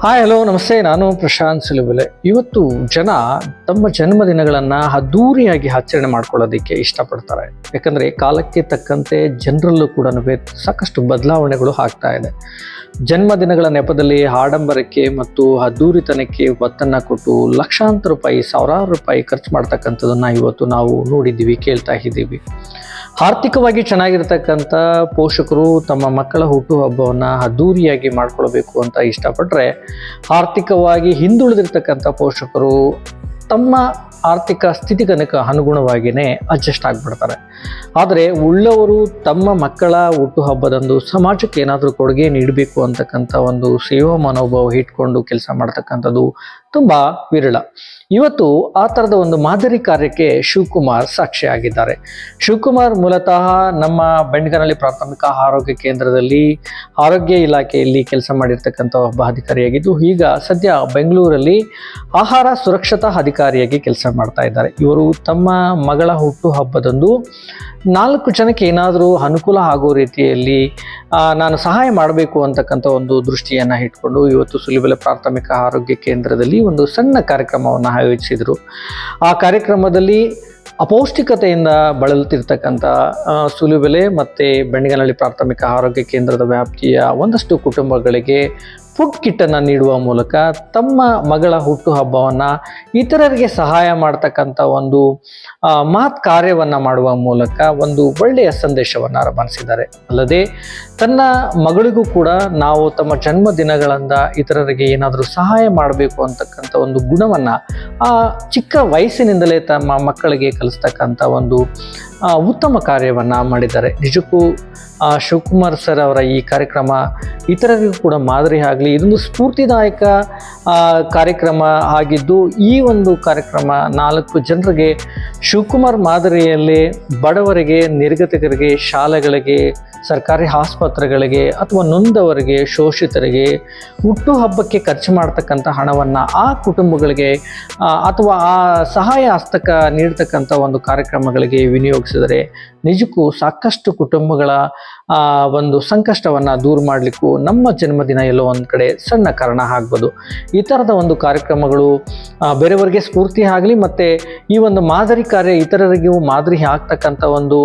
Hi hello ನಮಸ್ತೆ. ನಾನು ಪ್ರಶಾಂತ್ ಸಿಲುಬೆಲೆ. ಇವತ್ತು ಜನ ತಮ್ಮ ಜನ್ಮದಿನಗಳನ್ನು ಅದ್ದೂರಿಯಾಗಿ ಆಚರಣೆ ಮಾಡ್ಕೊಳ್ಳೋದಕ್ಕೆ ಇಷ್ಟಪಡ್ತಾರೆ. ಯಾಕಂದರೆ ಕಾಲಕ್ಕೆ ತಕ್ಕಂತೆ ಜನರಲ್ಲೂ ಕೂಡ ಸಾಕಷ್ಟು ಬದಲಾವಣೆಗಳು ಆಗ್ತಾ ಇದೆ. ಜನ್ಮದಿನಗಳ ನೆಪದಲ್ಲಿ ಆಡಂಬರಕ್ಕೆ ಮತ್ತು ಅದ್ದೂರಿತನಕ್ಕೆ ಒತ್ತನ್ನು ಕೊಟ್ಟು ಲಕ್ಷಾಂತರ ರೂಪಾಯಿ, ಸಾವಿರಾರು ರೂಪಾಯಿ ಖರ್ಚು ಮಾಡ್ತಕ್ಕಂಥದ್ದನ್ನು ಇವತ್ತು ನಾವು ನೋಡಿದ್ದೀವಿ, ಕೇಳ್ತಾ ಇದ್ದೀವಿ. ಆರ್ಥಿಕವಾಗಿ ಚೆನ್ನಾಗಿರ್ತಕ್ಕಂಥ ಪೋಷಕರು ತಮ್ಮ ಮಕ್ಕಳ ಹುಟ್ಟುಹಬ್ಬವನ್ನು ಅದ್ದೂರಿಯಾಗಿ ಮಾಡ್ಕೊಳ್ಬೇಕು ಅಂತ ಇಷ್ಟಪಟ್ಟರೆ ಆರ್ಥಿಕವಾಗಿ ಹಿಂದುಳಿದಿರ್ತಕ್ಕಂಥ ಪೋಷಕರು ತಮ್ಮ ಆರ್ಥಿಕ ಸ್ಥಿತಿಗನಕ್ಕೆ ಅನುಗುಣವಾಗಿಯೇ ಅಡ್ಜಸ್ಟ್ ಆಗಿಬಿಡ್ತಾರೆ. ಆದರೆ ಉಳ್ಳವರು ತಮ್ಮ ಮಕ್ಕಳ ಹುಟ್ಟುಹಬ್ಬದಂದು ಸಮಾಜಕ್ಕೆ ಏನಾದರೂ ಕೊಡುಗೆ ನೀಡಬೇಕು ಅಂತಕ್ಕಂಥ ಒಂದು ಸೇವಾ ಮನೋಭಾವ ಇಟ್ಕೊಂಡು ಕೆಲಸ ಮಾಡ್ತಕ್ಕಂಥದ್ದು ತುಂಬ ವಿರಳ. ಇವತ್ತು ಆ ಥರದ ಒಂದು ಮಾದರಿ ಕಾರ್ಯಕ್ಕೆ ಶಿವಕುಮಾರ್ ಸಾಕ್ಷಿಯಾಗಿದ್ದಾರೆ. ಶಿವಕುಮಾರ್ ಮೂಲತಃ ನಮ್ಮ ಬೆಂಡ್ಗನಹಳ್ಳಿ ಪ್ರಾಥಮಿಕ ಆರೋಗ್ಯ ಕೇಂದ್ರದಲ್ಲಿ ಆರೋಗ್ಯ ಇಲಾಖೆಯಲ್ಲಿ ಕೆಲಸ ಮಾಡಿರ್ತಕ್ಕಂಥ ಒಬ್ಬ ಅಧಿಕಾರಿಯಾಗಿದ್ದು, ಈಗ ಸದ್ಯ ಬೆಂಗಳೂರಲ್ಲಿ ಆಹಾರ ಸುರಕ್ಷತಾ ಅಧಿಕಾರಿಯಾಗಿ ಕೆಲಸ ಮಾಡ್ತಾ ಇದ್ದಾರೆ. ಇವರು ತಮ್ಮ ಮಗಳ ಹುಟ್ಟು ಹಬ್ಬದಂದು ನಾಲ್ಕು ಜನಕ್ಕೆ ಏನಾದರೂ ಅನುಕೂಲ ಆಗೋ ರೀತಿಯಲ್ಲಿ ನಾನು ಸಹಾಯ ಮಾಡಬೇಕು ಅಂತಕ್ಕಂಥ ಒಂದು ದೃಷ್ಟಿಯನ್ನು ಇಟ್ಕೊಂಡು ಇವತ್ತು ಸುಲಿಬೆಲೆ ಪ್ರಾಥಮಿಕ ಆರೋಗ್ಯ ಕೇಂದ್ರದಲ್ಲಿ ಒಂದು ಸಣ್ಣ ಕಾರ್ಯಕ್ರಮವನ್ನು ಆಯೋಜಿಸಿದರು. ಆ ಕಾರ್ಯಕ್ರಮದಲ್ಲಿ ಅಪೌಷ್ಟಿಕತೆಯಿಂದ ಬಳಲುತ್ತಿರ್ತಕ್ಕಂಥ ಸುಲಿಬೆಲೆ ಮತ್ತು ಬೆಣ್ಣಿಗನಹಳ್ಳಿ ಪ್ರಾಥಮಿಕ ಆರೋಗ್ಯ ಕೇಂದ್ರದ ವ್ಯಾಪ್ತಿಯ ಒಂದಷ್ಟು ಕುಟುಂಬಗಳಿಗೆ ಫುಡ್ ಕಿಟ್ಟನ್ನು ನೀಡುವ ಮೂಲಕ ತಮ್ಮ ಮಗಳ ಹುಟ್ಟುಹಬ್ಬವನ್ನು ಇತರರಿಗೆ ಸಹಾಯ ಮಾಡ್ತಕ್ಕಂಥ ಒಂದು ಮಾತ್ ಕಾರ್ಯವನ್ನು ಮಾಡುವ ಮೂಲಕ ಒಂದು ಒಳ್ಳೆಯ ಸಂದೇಶವನ್ನು ರವಾನಿಸಿದ್ದಾರೆ. ಅಲ್ಲದೆ ತನ್ನ ಮಗಳಿಗೂ ಕೂಡ ನಾವು ತಮ್ಮ ಜನ್ಮದಿನಗಳಿಂದ ಇತರರಿಗೆ ಏನಾದರೂ ಸಹಾಯ ಮಾಡಬೇಕು ಅಂತಕ್ಕಂಥ ಒಂದು ಗುಣವನ್ನು, ಆ, ಚಿಕ್ಕ ವಯಸ್ಸಿನಿಂದಲೇ ತಮ್ಮ ಮಕ್ಕಳಿಗೆ ಕಲಿಸ್ತಕ್ಕಂಥ ಒಂದು ಉತ್ತಮ ಕಾರ್ಯವನ್ನು ಮಾಡಿದ್ದಾರೆ. ನಿಜಕ್ಕೂ ಶಿವಕುಮಾರ್ ಸರ್ ಅವರ ಈ ಕಾರ್ಯಕ್ರಮ ಇತರರಿಗೂ ಕೂಡ ಮಾದರಿ ಆಗಲಿ, ಇದೊಂದು ಸ್ಫೂರ್ತಿದಾಯಕ ಕಾರ್ಯಕ್ರಮ ಆಗಿದ್ದು, ಈ ಒಂದು ಕಾರ್ಯಕ್ರಮ ನಾಲ್ಕು ಜನರಿಗೆ ಶಿವಕುಮಾರ್ ಮಾದರಿಯಲ್ಲಿ ಬಡವರಿಗೆ, ನಿರ್ಗತಿಕರಿಗೆ, ಶಾಲೆಗಳಿಗೆ, ಸರ್ಕಾರಿ ಆಸ್ಪತ್ರೆಗಳಿಗೆ ಅಥವಾ ನೊಂದವರಿಗೆ, ಶೋಷಿತರಿಗೆ ಹುಟ್ಟುಹಬ್ಬಕ್ಕೆ ಖರ್ಚು ಮಾಡ್ತಕ್ಕಂಥ ಹಣವನ್ನು ಆ ಕುಟುಂಬಗಳಿಗೆ ಅಥವಾ ಆ ಸಹಾಯ ಹಸ್ತಕ ನೀಡ್ತಕ್ಕಂಥ ಒಂದು ಕಾರ್ಯಕ್ರಮಗಳಿಗೆ ವಿನಿಯೋಗಿಸಿದರೆ ನಿಜಕ್ಕೂ ಸಾಕಷ್ಟು ಕುಟುಂಬಗಳ ಒಂದು ಸಂಕಷ್ಟವನ್ನು ದೂರ ಮಾಡಲಿಕ್ಕೂ ನಮ್ಮ ಜನ್ಮದಿನ ಎಲ್ಲೋ ಒಂದು ಕಡೆ ಸಣ್ಣ ಕಾರಣ ಆಗ್ಬೋದು. ಈ ಥರದ ಒಂದು ಕಾರ್ಯಕ್ರಮಗಳು ಬೇರೆಯವರಿಗೆ ಸ್ಫೂರ್ತಿ ಆಗಲಿ ಮತ್ತು ಈ ಒಂದು ಮಾದರಿ ಕಾರ್ಯ ಇತರರಿಗೂ ಮಾದರಿ ಆಗ್ತಕ್ಕಂಥ ಒಂದು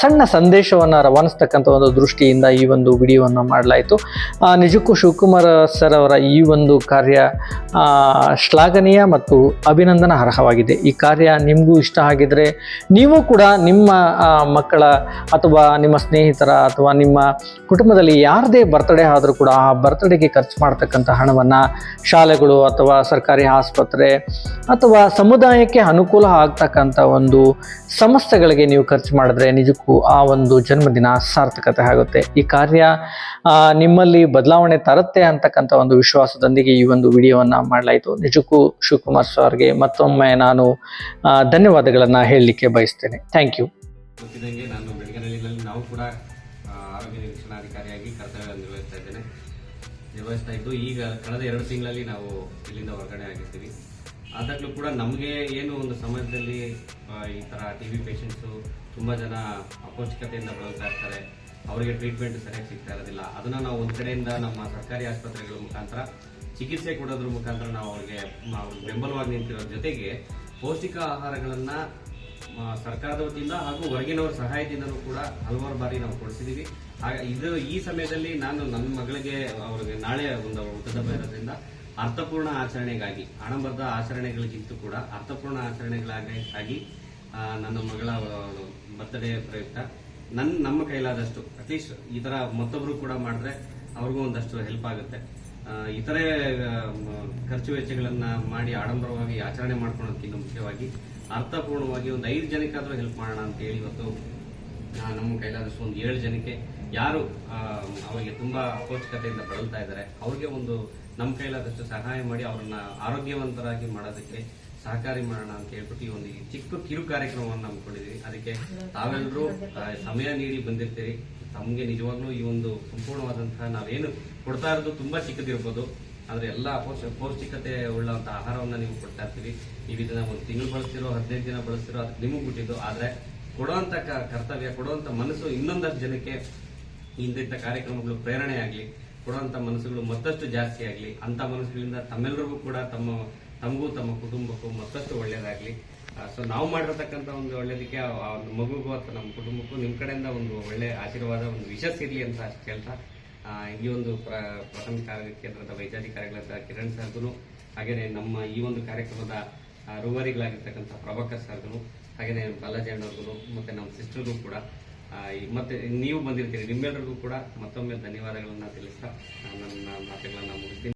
ಸಣ್ಣ ಸಂದೇಶವನ್ನು ರವಾನಿಸ್ತಕ್ಕಂಥ ಒಂದು ದೃಷ್ಟಿಯಿಂದ ಈ ಒಂದು ವಿಡಿಯೋವನ್ನು ಮಾಡಲಾಯಿತು. ನಿಜಕ್ಕೂ ಶಿವಕುಮಾರ್ ಸರ್ ಅವರ ಈ ಒಂದು ಕಾರ್ಯ ಶ್ಲಾಘನೀಯ ಮತ್ತು ಅಭಿನಂದನ ಅರ್ಹವಾಗಿದೆ ಈ ಕಾರ್ಯ ನಿಮಗೂ ಇಷ್ಟ ಆಗಿದ್ದರೆ ನೀವು ಕೂಡ ನಿಮ್ಮ ಮಕ್ಕಳ ಅಥವಾ ನಿಮ್ಮ ಸ್ನೇಹಿತರ ಅಥವಾ ನಿಮ್ಮ ಕುಟುಂಬದಲ್ಲಿ ಯಾರದೇ ಬರ್ತ್ಡೇ ಆದರೂ ಕೂಡ ಆ ಬರ್ತ್ಡೇಗೆ ಖರ್ಚು ಮಾಡ್ತಕ್ಕಂಥ ಹಣವನ್ನು ಶಾಲೆಗಳು ಅಥವಾ ಸರ್ಕಾರಿ ಆಸ್ಪತ್ರೆ ಅಥವಾ ಸಮುದಾಯಕ್ಕೆ ಅನುಕೂಲ ಆಗ್ತಕ್ಕಂಥ ಒಂದು ಸಂಸ್ಥೆಗಳಿಗೆ ನೀವು ಖರ್ಚು ಮಾಡಿದ್ರೆ ನಿಜಕ್ಕೂ ಆ ಒಂದು ಜನ್ಮದಿನ ಸಾರ್ಥಕತೆ ಆಗುತ್ತೆ. ಈ ಕಾರ್ಯ ನಿಮ್ಮಲ್ಲಿ ಬದಲಾವಣೆ ತರುತ್ತೆ ಅಂತಕ್ಕಂಥ ಒಂದು ವಿಶ್ವಾಸದೊಂದಿಗೆ ಈ ಒಂದು ವಿಡಿಯೋವನ್ನು ಮಾಡಲಾಯಿತು. ನಿಜಕ್ಕೂ ಶಿವಕುಮಾರ್ ಸರ್ಗೆ ಮತ್ತೊಮ್ಮೆ ನಾನು ಧನ್ಯವಾದಗಳನ್ನು ಹೇಳಲಿಕ್ಕೆ ಬಯಸ್ತೇನೆ. ಥ್ಯಾಂಕ್ ಯು ಗೊತ್ತಿದ್ದಂಗೆ ನಾನು ಬೆಳಗನಹಳ್ಳಿಯಲ್ಲಿ ನಾವು ಕೂಡ ಆರೋಗ್ಯ ನಿರೀಕ್ಷಣಾಧಿಕಾರಿಯಾಗಿ ಕರ್ತವ್ಯ ನಿರ್ವಹಿಸ್ತಾ ಇದ್ದೇನೆ. ನಿರ್ವಹಿಸ್ತಾ ಇದ್ದು ಈಗ ಕಳೆದ ಎರಡು ತಿಂಗಳಲ್ಲಿ ನಾವು ಇಲ್ಲಿಂದ ಹೊರಗಡೆ ಆಗಿರ್ತೀವಿ ಆದಾಗಲೂ ಕೂಡ ನಮಗೆ ಏನು ಒಂದು ಸಮಾಜದಲ್ಲಿ ಈ ಥರ ಟಿ ವಿ ಪೇಷಂಟ್ಸು ತುಂಬ ಜನ ಅಪೌಷ್ಟಿಕತೆಯಿಂದ ಬಳಲ್ತಾ ಇರ್ತಾರೆ, ಅವರಿಗೆ ಟ್ರೀಟ್ಮೆಂಟ್ ಸರಿಯಾಗಿ ಸಿಗ್ತಾ ಇರೋದಿಲ್ಲ. ಅದನ್ನು ನಾವು ಒಂದು ಕಡೆಯಿಂದ ನಮ್ಮ ಸರ್ಕಾರಿ ಆಸ್ಪತ್ರೆಗಳ ಮುಖಾಂತರ, ಚಿಕಿತ್ಸೆ ಕೊಡೋದ್ರ ಮುಖಾಂತರ ನಾವು ಅವ್ರಿಗೆ ಬೆಂಬಲವಾಗಿ ನಿಂತಿರೋ ಜೊತೆಗೆ ಪೌಷ್ಟಿಕ ಆಹಾರಗಳನ್ನು ಸರ್ಕಾರದ ವತಿಯಿಂದ ಹಾಗೂ ಹೊರಗಿನವರ ಸಹಾಯದಿಂದಲೂ ಕೂಡ ಹಲವಾರು ಬಾರಿ ನಾವು ಕೊಡಿಸಿದೀವಿ. ಆಗ ಇದು ಈ ಸಮಯದಲ್ಲಿ ನಾನು ನನ್ನ ಮಗಳಿಗೆ, ಅವರಿಗೆ ನಾಳೆ ಒಂದು ಹುಟ್ಟದಬ್ಬ ಇರೋದ್ರಿಂದ ಅರ್ಥಪೂರ್ಣ ಆಚರಣೆಗಾಗಿ ಆಡಂಬರದ ಆಚರಣೆಗಳಿಗಿಂತ ಕೂಡ ಅರ್ಥಪೂರ್ಣ ಆಚರಣೆಗಳಾಗಿ, ಆಗಿ ನನ್ನ ಮಗಳ ಬರ್ತ್ಡೇ ಪ್ರಯುಕ್ತ ನನ್ನ ನಮ್ಮ ಕೈಲಾದಷ್ಟು ಅಟ್ಲೀಸ್ಟ್ ಈ ಥರ ಮತ್ತೊಬ್ಬರು ಕೂಡ ಮಾಡಿದ್ರೆ ಅವ್ರಿಗೂ ಒಂದಷ್ಟು ಹೆಲ್ಪ್ ಆಗುತ್ತೆ. ಇತರೆ ಖರ್ಚು ವೆಚ್ಚಗಳನ್ನು ಮಾಡಿ ಆಡಂಬರವಾಗಿ ಆಚರಣೆ ಮಾಡ್ಕೊಳ್ಳೋದಕ್ಕಿಂತ ಮುಖ್ಯವಾಗಿ ಅರ್ಥಪೂರ್ಣವಾಗಿ ಒಂದು ಐದು ಜನಕ್ಕಾದರೂ ಹೆಲ್ಪ್ ಮಾಡೋಣ ಅಂತ ಹೇಳಿ ಇವತ್ತು ನಮ್ಮ ಕೈಲಾದಷ್ಟು ಒಂದು ಏಳು ಜನಕ್ಕೆ ಯಾರು ಅವರಿಗೆ ತುಂಬಾ ಅಪೌಷ್ಟಿಕತೆಯಿಂದ ಬಳಲ್ತಾ ಇದ್ದಾರೆ, ಅವ್ರಿಗೆ ಒಂದು ನಮ್ಮ ಕೈಲಾದಷ್ಟು ಸಹಾಯ ಮಾಡಿ ಅವ್ರನ್ನ ಆರೋಗ್ಯವಂತರಾಗಿ ಮಾಡೋದಕ್ಕೆ ಸಹಕಾರಿ ಮಾಡೋಣ ಅಂತ ಹೇಳ್ಬಿಟ್ಟು ಈ ಒಂದು ಚಿಕ್ಕ ಕಿರು ಕಾರ್ಯಕ್ರಮವನ್ನು ಹಮ್ಮಿಕೊಂಡಿದ್ದೀವಿ. ಅದಕ್ಕೆ ತಾವೆಲ್ಲರೂ ಸಮಯ ನೀಡಿ ಬಂದಿರ್ತೀರಿ. ತಮಗೆ ನಿಜವಾಗ್ಲೂ ಈ ಒಂದು ಸಂಪೂರ್ಣವಾದಂತಹ ನಾವೇನು ಕೊಡ್ತಾ ಇರೋದು ತುಂಬಾ ಚಿಕ್ಕದಿರ್ಬೋದು. ಆದ್ರೆ ಎಲ್ಲ ಪೌಷ್ಟಿಕತೆ ಉಳ್ಳಂತ ಆಹಾರವನ್ನ ನೀವು ಕೊಡ್ತಾ ಇರ್ತೀವಿ ನೀವು ಇದನ್ನ ಒಂದು ತಿಂಗಳು ಬಳಸ್ತಿರೋ, ಹದಿನೈದು ದಿನ ಬಳಸ್ತಿರೋ ಅದು ನಿಮಗೆ ಬಿಟ್ಟಿದ್ದು ಆದ್ರೆ ಕೊಡುವಂತ ಕರ್ತವ್ಯ, ಕೊಡುವಂತ ಮನಸ್ಸು ಇನ್ನೊಂದಷ್ಟು ಜನಕ್ಕೆ ಇಂತಿಂಥ ಕಾರ್ಯಕ್ರಮಗಳು ಪ್ರೇರಣೆ ಆಗಲಿ, ಕೊಡುವಂತ ಮನಸ್ಸುಗಳು ಮತ್ತಷ್ಟು ಜಾಸ್ತಿ ಆಗಲಿ ಅಂತ ಮನಸ್ಸುಗಳಿಂದ ತಮ್ಮೆಲ್ಲರಿಗೂ ಕೂಡ ತಮ್ಮ, ತಮಗೂ ತಮ್ಮ ಕುಟುಂಬಕ್ಕೂ ಮತ್ತಷ್ಟು ಒಳ್ಳೆಯದಾಗಲಿ ಸೊ ನಾವು ಮಾಡಿರತಕ್ಕಂತ ಒಂದು ಒಳ್ಳೇದಕ್ಕೆ ಮಗುಗೂ ಅಥವಾ ನಮ್ಮ ಕುಟುಂಬಕ್ಕೂ ನಿಮ್ಮ ಕಡೆಯಿಂದ ಒಂದು ಒಳ್ಳೆ ಆಶೀರ್ವಾದ, ಒಂದು ವಿಶಸ್ ಇರಲಿ ಅಂತ ಅಷ್ಟು ಹೇಳ್ತಾ. ಈ ಒಂದು ಪ್ರ- ಪ್ರಾಥಮಿಕ ಆರೋಗ್ಯ ಕೇಂದ್ರದ ವೈದ್ಯಾಧಿಕಾರಿಗಳಾದ ಕಿರಣ್ ಸರ್ಗೂ ಹಾಗೆಯೇ ನಮ್ಮ ಈ ಒಂದು ಕಾರ್ಯಕ್ರಮದ ರೂವಾರಿಗಳಾಗಿರ್ತಕ್ಕಂಥ ಪ್ರಭಾಕರ್ ಸರ್ಗೂ ಹಾಗೆಯೇ ಬಾಲಾಜಿ ಅಣ್ಣವ್ರಿಗೂ ಮತ್ತೆ ನಮ್ಮ ಸಿಸ್ಟರ್ಗೂ ಕೂಡ ಮತ್ತೆ ನೀವು ಬಂದಿರ್ತೀರಿ ನಿಮ್ಮೆಲ್ಲರಿಗೂ ಕೂಡ ಮತ್ತೊಮ್ಮೆ ಧನ್ಯವಾದಗಳನ್ನ ತಿಳಿಸ್ತಾ ನನ್ನ ಮಾತುಗಳನ್ನು ಮುಗಿಸ್ತೀನಿ.